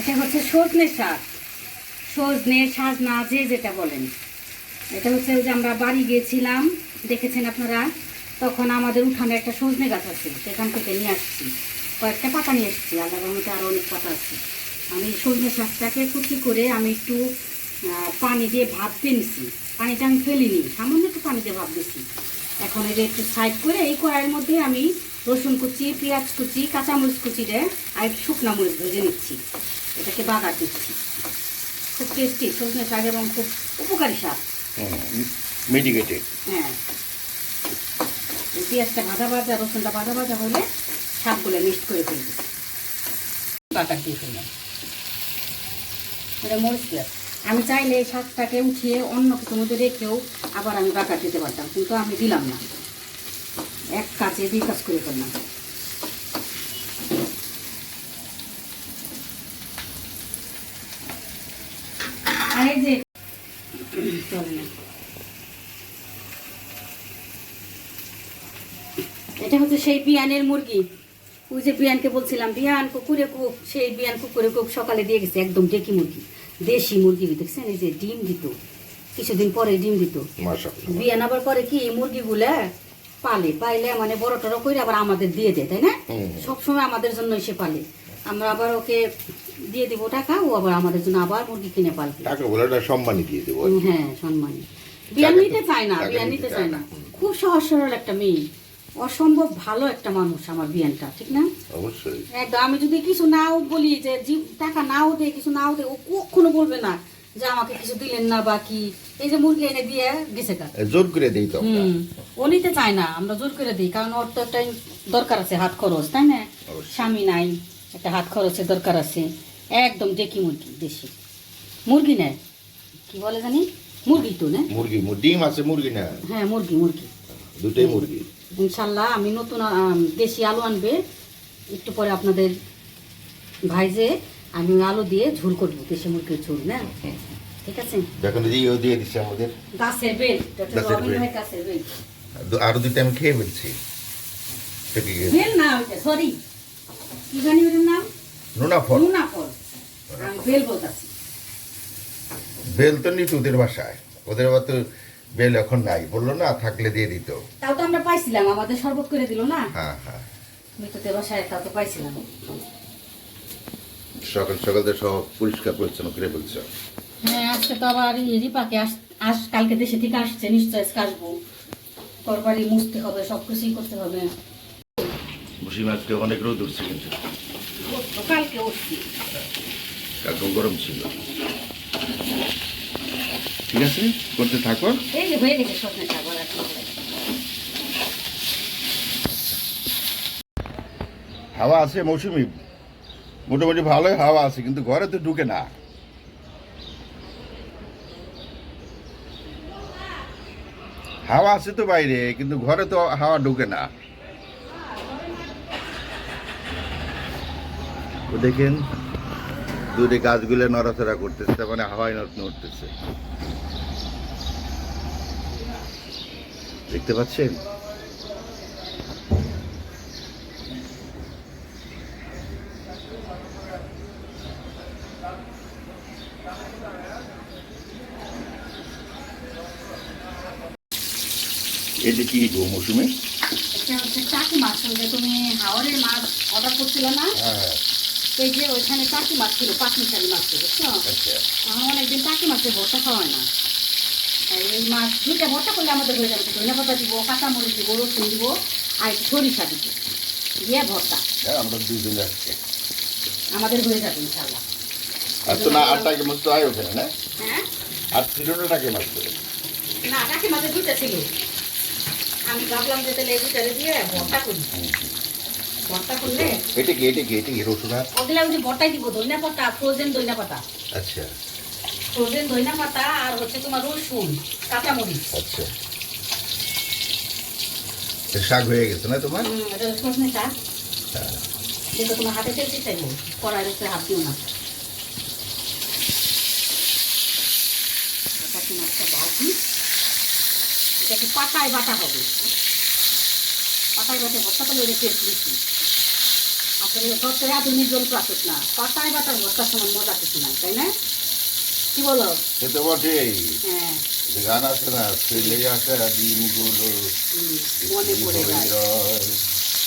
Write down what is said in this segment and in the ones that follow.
এটা হচ্ছে সজনে শাক। সজনে, সাজনা, যে যেটা বলেন। এটা হচ্ছে যে আমরা বাড়ি গিয়েছিলাম, দেখেছেন আপনারা? তখন আমাদের উঠানে একটা সজনে গাছ আছে, সেখান থেকে নিয়ে আসছি। কয়েকটা পাতা নিয়ে এসেছি আলাদার মধ্যে আরও অনেক পাতা আছে। আমি সজনে শাকটাকে কুচি করে আমি একটু পানি দিয়ে ভাপ দিয়ে নিছি। পানিটা আমি ফেলিনি, সামান্য একটু পানি দিয়ে ভাপ দিছি এখন এটা একটু সাইড করে এই কড়াইয়ের মধ্যে আমি রসুন কুচি পেঁয়াজ কুচি কাঁচামরিচ কুচি রে আর একটু শুকনা মরিচ ভেজে নিচ্ছি। এটাকে বাগার দিচ্ছি। খুব টেস্টি সজনে শাক এবং খুব উপকারী শাক। মেডিকেটেড হ্যাঁ। পেঁয়াজটা ভাজা ভাজা রসুনটা ভাজা ভাজা হলে শাকগুলো মিক্সড করে ফেলব। বাটার দিয়ে ফেললাম। এটা মরিচ পেঁয়াজ। আমি চাইলে এই শাকটাকে উঠিয়ে অন্য কিছু মধ্যে রেখেও আবার আমি বাটার দিতে পারতাম কিন্তু আমি দিলাম না। এক কাজে দুই কাজ করে ফেললাম আর যে চলে না এটা হচ্ছে সেই বিয়ানের মুরগি। ওই যে বিয়ানকে বলছিলাম বিয়ান কুকুরে কুক সেই বিয়ান কুকুরে কুক সকালে দিয়ে গেছে একদম ডেকি মুরগি। দেশি মুরগি দেখছেন? এই যে ডিম দিত। কিছুদিন পরে ডিম দিত। বিয়ান আবার পরে কি মুরগিগুলা পালে পাইলে মানে বড় টড়ো করে আবার আমাদের দিয়ে দেয় তাই না? সবসময় আমাদের জন্য এসে পালে। আমরা আবার ওকে দিয়ে দিব টাকা ও আবার আমাদের জন্য আবার মুরগি কিনে পালবে। টাকা বলে একটা সম্মানই দিয়ে দেবো। হ্যাঁ সম্মানী বিয়ান নিতে চায় না বিয়ান নিতে চায়। না। খুব সহজ সরল একটা মেয়ে। অসম্ভব ভালো একটা মানুষ আমার বিয়ানটা ঠিক না? অবশ্যই। একদম আমি যদি কিছু নাও বলি যে টাকা নাও দে কিছু নাও দে ও কখনো বলবে না। যে আমাকে কিছু দিলেন না বা কি? এই যে মুরগি এনে দিয়ে গেছে জোর করে দিই তো। ও নিতে চায় না আমরা জোর করে দিই কারণ ওর তো একটা দরকার আছে হাত খরচ তাই না? স্বামী নাই একটা হাত খরচের দরকার আছে একদম ডেকি মুরগি দেশি। মুরগি নেয় কি বলে জানি? মুরগি তো না? মুরগি ডিম আছে মুরগি না হ্যাঁ মুরগি মুরগি। দুটোই মুরগি। ইনশাল্লাহ আমি নতুন দেশি আলু আনবে একটু পরে আপনাদের ভাইজে আমি আলু দিয়ে ঝোল করব দেশি মুরগির ঝোল না? ঠিক আছে? দেখুন এই ও দিয়ে আমাদের। গাছের বেল গাছের বেল। গাছের আমি খেয়ে ফেলছি। এটা কি বেল না ওইটা সরি কি জানি নাম? নোনা ফল নুনা ফল আমি বেল বলতেছি। বেল তো নিতুদের বাসায়। ওদের আবার তো বেল এখন নাই। বলল না থাকলে দিয়ে দিত। তাও তো আমরা পাইছিলাম আমাদের শরবত করে দিল না? হ্যাঁ হ্যাঁ। মৃত্যুতে বাসায় তাও তো পাইছিলাম। সকাল সকাল তো সব পরিষ্কার পরিচ্ছন্ন করে বলছে হ্যাঁ আজকে তো আবার রিপাকে আস আস কালকে দেশে থেকে আসছে নিশ্চয় আজকে আসব। মুছতে হবে সব কিছুই করতে হবে। বসি মাছকে অনেক রোদ উঠছে কিন্তু। কালকে উঠছি। একদম গরম ছিল। ঠিক আছে করতে থাকো। এই যে হয়ে গেছে সজনে শাক হাওয়া আছে মৌসুমি। মোটামুটি ভালোই হাওয়া আছে কিন্তু ঘরে তো ঢুকে না। হাওয়া আছে তো বাইরে, কিন্তু ঘরে তো হাওয়া ঢুকে না। দেখেন দূরে গাছগুলো নড়াচড়া করতেছে মানে হাওয়ায় নড়- নড়তেছে। দেখতে পাচ্ছেন? এটা কি গো মৌসুমি? চাকি মাছ যে তুমি হাওড়ের মাছ অর্ডার করছিলে না? হ্যাঁ। এই যে ওইখানে চাকি মাছ ছিল মাছ ছিল বুঝছ? আচ্ছা। আমার অনেকদিন চাকি মাছের ভর্তা খাওয়ায় না। এই মাছ দুইটা ভর্তা করলে আমাদের হয়ে যাবে ধনে পাতা দিব কাঁচামরিচ দিব রসুন দিব আর সরিষা দিব। দিয়ে ভর্তা। হ্যাঁ, আমরা দুজন যাচ্ছি। আমাদের হয়ে যাবে ইনশাল্লাহ আর তো না আটটাকে মাছ তো আয় ওখানে না? হ্যাঁ? আর ছিল না টাকে মাছ না কাকি মাছের দুইটা ছিল আমি ভাবলাম যে তাহলে এই দিয়ে ভর্তা করি। ভর্তা করলে এটা কি এটা কি এটা কি রসুন আর? ওগুলো যে ভর্তাই দিব ধনিয়া পাতা ফ্রোজেন ধনিয়া পাতা। আচ্ছা। ফ্রোজেন ধনিয়া পাতা আর হচ্ছে তোমার রসুন কাঁচামরিচ। আচ্ছা। শাক হয়ে গেছে না তোমার? এটা সজনে শাক। হ্যাঁ। তোমার হাতে তেল চাইব কড়াই উপরে হাত দিও না। মাছটা এটা কি পাতায় বাটা হবে। পাতায় বাটা ভর্তা করলে ওটা টেস্ট বেশি আসলে সত্যি আধুনিক যন্ত্র আসুক না। পাতায় বাটার ভর্তার সময় মজা কিছু নাই তাই না? কি বলো? সে তো বটেই। হ্যাঁ। গান আছে না ছেলে আসা দিনগুলো মনে পড়ে যায়।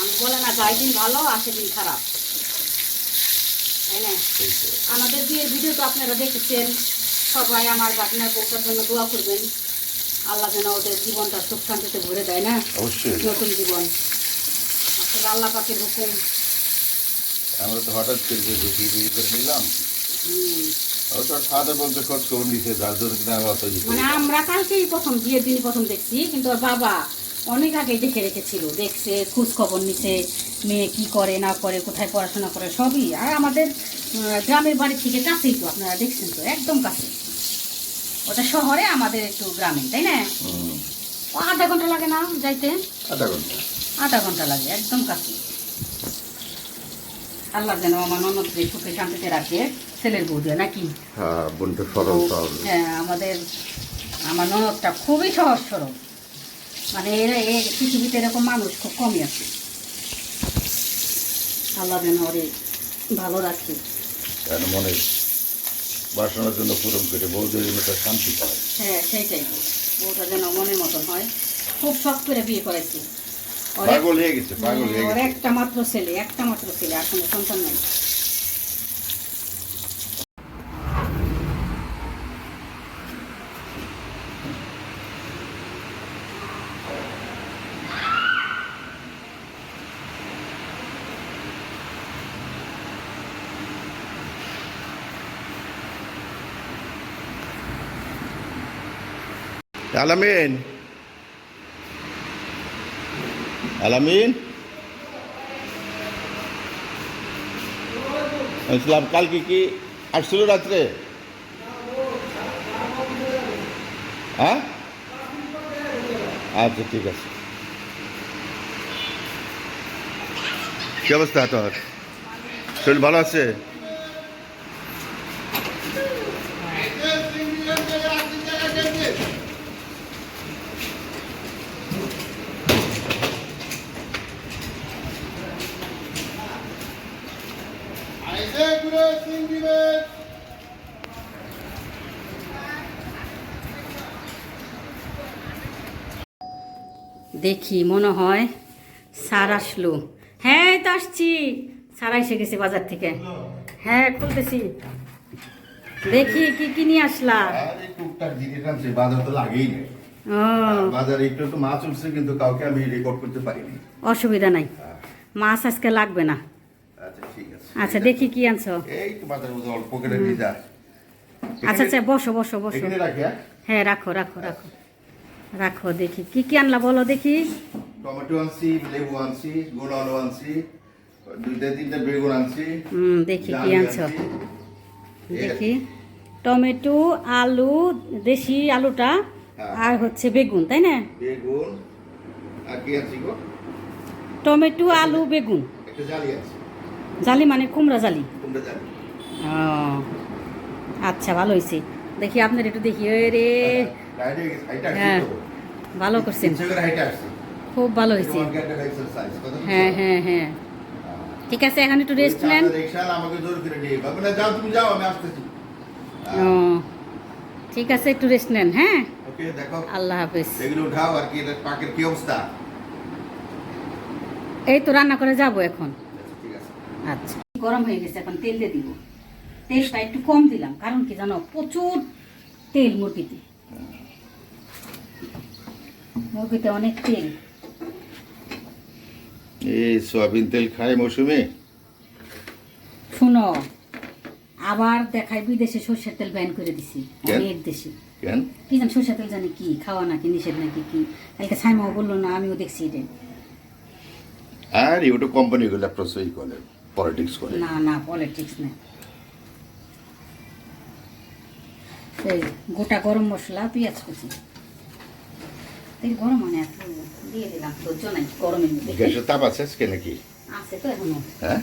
আমি বলে না যাই দিন ভালো আসে দিন খারাপ। তাই না? আমাদের বিয়ের ভিডিও তো আপনারা দেখেছেন। সবাই আমার বাটনার বউটার জন্য দোয়া করবেন। আল্লাহ যেন ওদের জীবনটা সুখ শান্তিতে ভরে দেয় না? অবশ্যই। নতুন জীবন। আসলে আল্লাহ পাকের হুকুম। আমরা তো হঠাৎ করে দেখি বিয়ে করে নিলাম। ইয়ে মানে আমরা কালকেই প্রথম বিয়ের দিনই প্রথম দেখছি কিন্তু ওর বাবা অনেক আগেই দেখে রেখেছিল। দেখছে খোঁজ খবর নিছে মেয়ে কি করে না করে কোথায় পড়াশোনা করে সবই। আর আমাদের গ্রামের বাড়ি থেকে কাছেই তো আপনারা দেখছেন তো একদম কাছে ওটা শহরে আমাদের একটু গ্রামে তাই না? ও আধা ঘণ্টা লাগে না যাইতে? আধা ঘণ্টা। আধা ঘণ্টা লাগে একদম কাছে। আল্লাহ যেন আমার ননদকে সুখে শান্তিতে রাখে ছেলের বউ দিয়ে নাকি? হ্যাঁ হ্যাঁ আমাদের আমার ননদটা খুবই সহজ সরল। মানে এরা এই পৃথিবীতে এরকম মানুষ খুব কমই আছে। আল্লাহ যেন ওরে ভালো রাখে। মনে বাসনার জন্য পূরণ করে বউদের জন্য একটা শান্তি পায়। হ্যাঁ সেইটাই বউটা যেন মনের মতন হয়। খুব শখ করে বিয়ে করেছে। পাগল হয়ে গেছে পাগল হয়ে ওর গেছে। একটা মাত্র ছেলে একটা মাত্র ছেলে আর কোনো সন্তান নেই। আলামিন আলামিন ইসলাম কালকে কি আসছিল রাত্রে? হ্যাঁ? আচ্ছা ঠিক আছে। কি অবস্থা তোর? শরীর ভালো আছে? দেখি মনে হয় সার আসলো। হ্যাঁ তো আসছি। সারা এসে গেছে বাজার থেকে। হ্যাঁ খুলতেছি। দেখি কি কি নিয়ে আসলা? টুকটাক জিনিস আনছে বাজার তো লাগেই বাজারে একটু একটু মাছ উঠছে কিন্তু কাউকে আমি রেকর্ড করতে পারিনি। অসুবিধা নাই। মাছ আজকে লাগবে না। আচ্ছা ঠিক আছে। আচ্ছা দেখি কি আনছো। এই তো অল্প করে নিয়ে যা। আচ্ছা আচ্ছা বসো বসো বসো। হ্যাঁ? হ্যাঁ রাখো রাখো রাখো। রাখো দেখি। কি কি আনলা বলো দেখি? টমেটো আনছি লেবু আনছি গোল আলু আনছি দুইটা তিনটা বেগুন আনছি হুম দেখি কি আনছো। দেখি। টমেটো আলু দেশি আলুটা হ্যাঁ। আর হচ্ছে বেগুন তাই না? বেগুন আর কি আনছি গো? টমেটো আলু বেগুন। একটা জালি আছে জালি মানে কুমড়া জালি? কোনটা জালি। ও আচ্ছা ভালো হয়েছে দেখি আপনার একটু দেখি রে। হাইটা হ্যাঁ। ভালো করছেন খুব ভালো হয়েছে? হ্যাঁ হ্যাঁ হ্যাঁ। ঠিক আছে এখন একটু রেস্ট নেন। ও ঠিক আছে একটু রেস্ট নেন হ্যাঁ? আল্লাহ হাফেজ। এই তো রান্না করে যাব এখন। আচ্ছা, আচ্ছা। গরম হয়ে গেছে এখন তেল দিয়ে দিব। তেলটা একটু কম দিলাম কারণ কি জানো প্রচুর তেল মুরগিতে। মুরগিতে অনেক তেল। এই সয়াবিন তেল খায় মৌসুমে? শুনো আবার দেখায় বিদেশে সর্ষের তেল ব্যান করে দিছি? অনেক দেশে। কেন? কি জান সর্ষের তেল জানি কি খাওয়া নাকি নিষেধ নাকি কি? কালকে সাইমাও বলল না আমিও দেখছি এটা। আর ওটা কোম্পানিগুলো প্রসেস করে পলিটিক্স করে। না না পলিটিক্স না। গোটা গরম মশলা পেঁয়াজ কুচি। তেল গরম মানে দিয়ে দিলাম ধৈর্য নাই গরমের মধ্যে। গ্যাসের তাপ আছে আজকে নাকি? আছে তো এখনও। হ্যাঁ?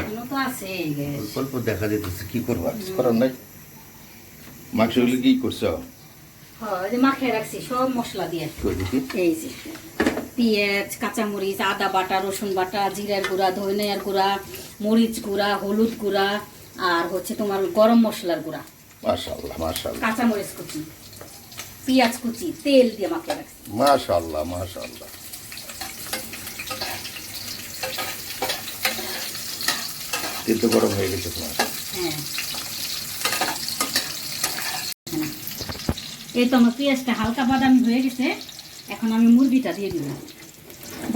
এখনও তো আছে গ্যাস। অল্প অল্প দেখা যেতেছে কি করব? আর করার নাই। মাংসগুলো কি করছ? মাখিয়ে রাখছি সব মশলা দিয়ে। এই যে পেঁয়াজ কাঁচামরিচ আদা বাটা রসুন বাটা জিরার গুঁড়া ধনিয়ার গুঁড়া মরিচ গুঁড়া হলুদ গুঁড়া আর হচ্ছে তোমার গরম মশলার গুঁড়া। মাশাল্লাহ মাশাল্লাহ কাঁচামরিচ কুচি। পেঁয়াজ কুচি তেল দিয়ে মাখিয়ে রাখছি। মাশাল্লাহ মাশাল্লাহ তেল তো গরম হয়ে গেছে তোমার। হ্যাঁ। এই তো আমার পেঁয়াজটা হালকা বাদামি হয়ে গেছে। এখন আমি মুরগিটা দিয়ে দিব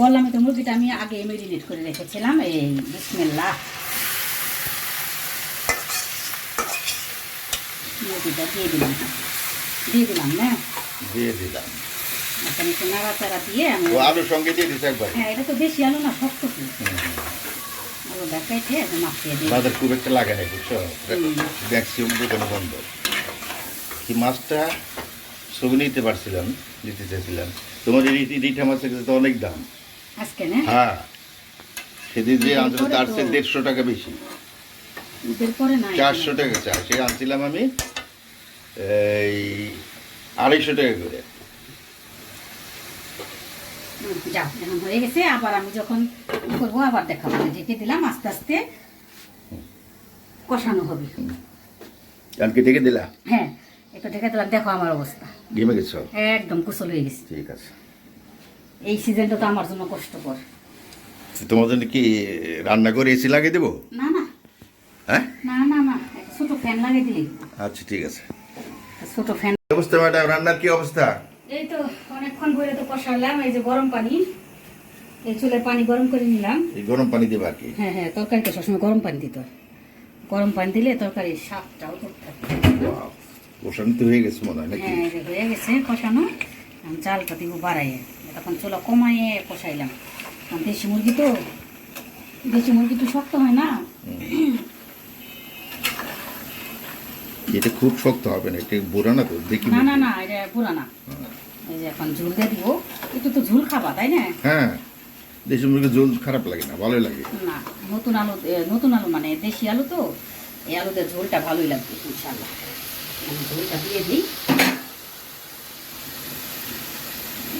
বললাম তো মুরগিটা আমি আগে মেরিনেট করে রেখেছিলাম। এই বিসমিল্লাহ। মুরগিটা দিয়ে দিলাম। দিয়ে দিলাম না? দিয়ে দিলাম। এখন একটু নাড়াচাড়া দিয়ে আমি আলুর সঙ্গে দিয়ে দিচ্ছে একবার। হ্যাঁ এটা তো বেশি আলু না শক্ত আলু দেখাইতে মাখিয়ে দিই বাজার খুব একটা লাগে না বুঝছ। ম্যাক্সিমাম দোকানে বন্ধ কি মাছটা ছবি নিতে পারছিলাম নিতে চাইছিলাম। তোমার এই রিঠা মাছের কাছে তো অনেক দাম। আজকে না? হ্যাঁ। সেদিন যে আনছিল তার চেয়ে দেড়শো টাকা বেশি। চারশো টাকা চা সে আনছিলাম আমি এই আড়াইশো টাকা করে। যাও এখন হয়ে গেছে আবার আমি যখন করব আবার দেখাবো। ঢেকে দিলাম আস্তে আস্তে কষানো হবে। কালকে দিলা? হ্যাঁ একটু ঢেকে দিলাম দেখো আমার অবস্থা। গেছো? একদম কুশল হয়ে গেছে। ঠিক আছে। এই সিজনটা তো আমার জন্য কষ্টকর। তোমার জন্য কি রান্না করে এসি লাগিয়ে দেবো? না না। হ্যাঁ? না না ছোট ফ্যান লাগিয়ে দিলেই। আচ্ছা ঠিক আছে। ছোট ফ্যান। অবস্থা ম্যাডাম? রান্নার কি অবস্থা? এই তো অনেকক্ষণ ধরে তো কষালাম এই যে গরম পানি। এই চুলের পানি গরম করে নিলাম। এই গরম পানি দেবে কি? হ্যাঁ হ্যাঁ তরকারিতে সবসময় গরম পানি দিতে হয়। গরম পানি দিলে তরকারির স্বাদটাও থাকে কষানো তো হয়ে গেছে মনে হয় নাকি? হ্যাঁ হয়ে গেছে কষানো। আমি চালটা দিব বাড়াইয়ে। তখন চুলা কমাইয়ে কষাইলাম। দেশি মুরগি তো দেশি মুরগি তো শক্ত হয় না। এটা খুব শক্ত হবে না এটা বুড়া না তো দেখি না না না এটা পুরা না এই যে এখন ঝুল দিয়ে দিব একটু তো ঝুল খাবা তাই না? হ্যাঁ দেশি মুরগির ঝোল খারাপ লাগে না ভালোই লাগে। না নতুন আলু নতুন আলু মানে দেশি আলু তো এই আলুদের ঝোলটা ভালোই লাগবে ইনশাল্লাহ আমি ঝোলটা দিয়ে দিই।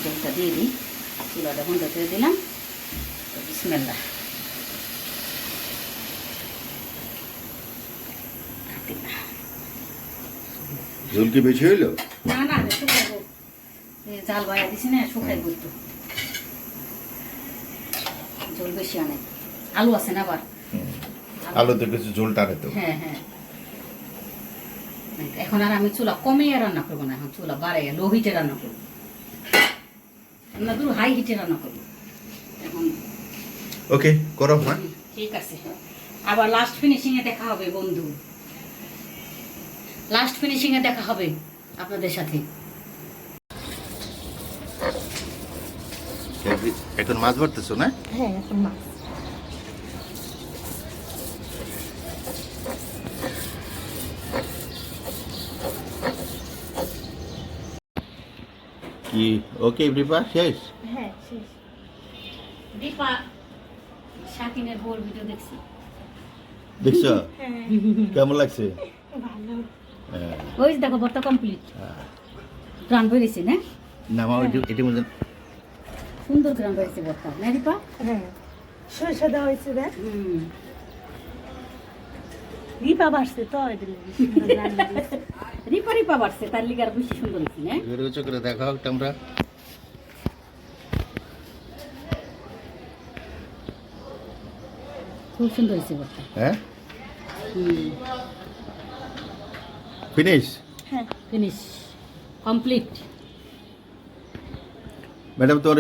ঝোলটা দিয়ে দিই চুলাটা বন্ধ করে দিলাম। তো বিসমিল্লাহ। ঝোল কি বেশি হইল? না না শুকাইবো জাল বাইয়া দিছি না শুকাইবো একটু। ঝোল বেশি অনেক আলু আছে না আবার? আলুতে কিছু ঝোল টানে তো। হ্যাঁ হ্যাঁ। এখন আর আমি চুলা কমিয়ে রান্না করব না এখন চুলা বাড়াইয়া লো হিটে রান্না করব। না দূর হাই হিটে রান্না করব। এখন ওকে করো হ্যাঁ ঠিক আছে। আবার লাস্ট ফিনিশিং এ দেখা হবে বন্ধু। লাস্ট ফিনিশিং এ দেখা হবে আপনাদের সাথে। এখন মাছ ধরতেছো না? হ্যাঁ এখন মাছ। কি? ওকে রিপা শেষ? হ্যাঁ শেষ। দীপা শাকিনের বোর ভিডিও দেখছি। দেখছ? হ্যাঁ। কেমন লাগছে? ওই দেখো বর্তা কমপ্লিট হ্যাঁ। প্রাণ বেরিয়েছে না? না মা এটি- এটি মধ্যে সুন্দর প্রাণ বেরিয়েছে বর্তা। না দীপা হ্যাঁ। সরষে দেওয়া হয়েছে দেখ। হুম। রিপা বাড়ছে তো রিপা। রিপা বাড়ছে তার লিগে আর বেশি সুন্দর হয়েছে না? উঁচু করে দেখাও একটা আমরা খুব সুন্দর হয়েছে বর্তা। হ্যাঁ? হুম। ফিনিশ হ্যাঁ ফিনিশ কমপ্লিট ম্যাডাম তোমার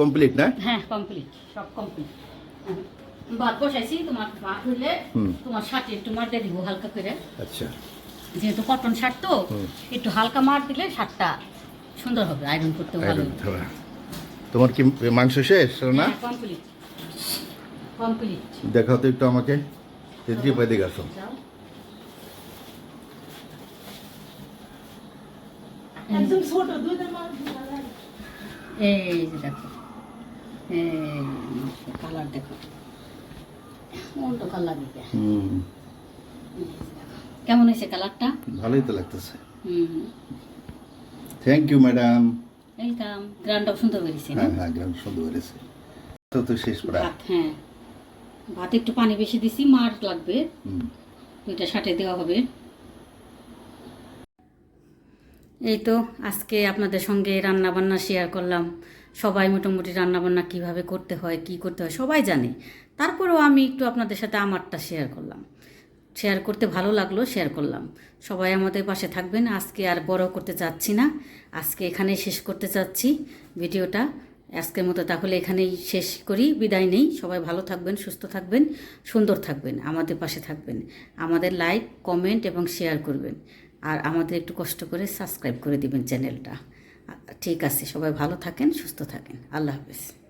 কমপ্লিট না? হ্যাঁ কমপ্লিট সব কমপ্লিট ভাত বসাইছি তোমার ভাত হইলে তোমার একটু দিব হালকা করে। আচ্ছা। যেহেতু কটন শার্ট তো একটু হালকা মার দিলে শার্টটা সুন্দর হবে আয়রন করতে ভালো। তোমার কি মাংস শেষ না কমপ্লিট কমপ্লিট দেখাও তো একটু আমাকে। তেত্রি পাই দিকে একদম ছোট দুধের মাছ এই যে দেখো। এই কালার দেখো। অন্য কালার দিকে। কেমন হয়েছে কালারটা ভালোই তো লাগতেছে। হুম। থ্যাংক ইউ ম্যাডাম এই দাম গ্রানটাও সুন্দর বেরিয়েছে হ্যাঁ হ্যাঁ গ্রাম সুন্দর হয়েছে। তো তো শেষ প্রায়। হ্যাঁ। ভাত একটু পানি বেশি দিছি মার লাগবে। হুম। দুইটা সাটে দেওয়া হবে। এই তো আজকে আপনাদের সঙ্গে রান্না বান্না শেয়ার করলাম। সবাই মোটামুটি রান্না বান্না কীভাবে করতে হয়, কি করতে হয়, সবাই জানে। তারপরেও আমি একটু আপনাদের সাথে আমারটা শেয়ার করলাম। শেয়ার করতে ভালো লাগল শেয়ার করলাম। সবাই আমাদের পাশে থাকবেন। আজকে আর বড় করতে চাচ্ছি না। আজকে এখানেই শেষ করতে চাচ্ছি ভিডিওটা। আজকের মতো তাহলে এখানেই শেষ করি। বিদায় নেই। সবাই ভালো থাকবেন, সুস্থ থাকবেন, সুন্দর থাকবেন, আমাদের পাশে থাকবেন। আমাদের লাইক কমেন্ট এবং শেয়ার করবেন। আর আমাদের একটু কষ্ট করে সাবস্ক্রাইব করে দিবেন চ্যানেলটা ঠিক আছে, সবাই ভালো থাকেন, সুস্থ থাকেন। আল্লাহ হাফেজ।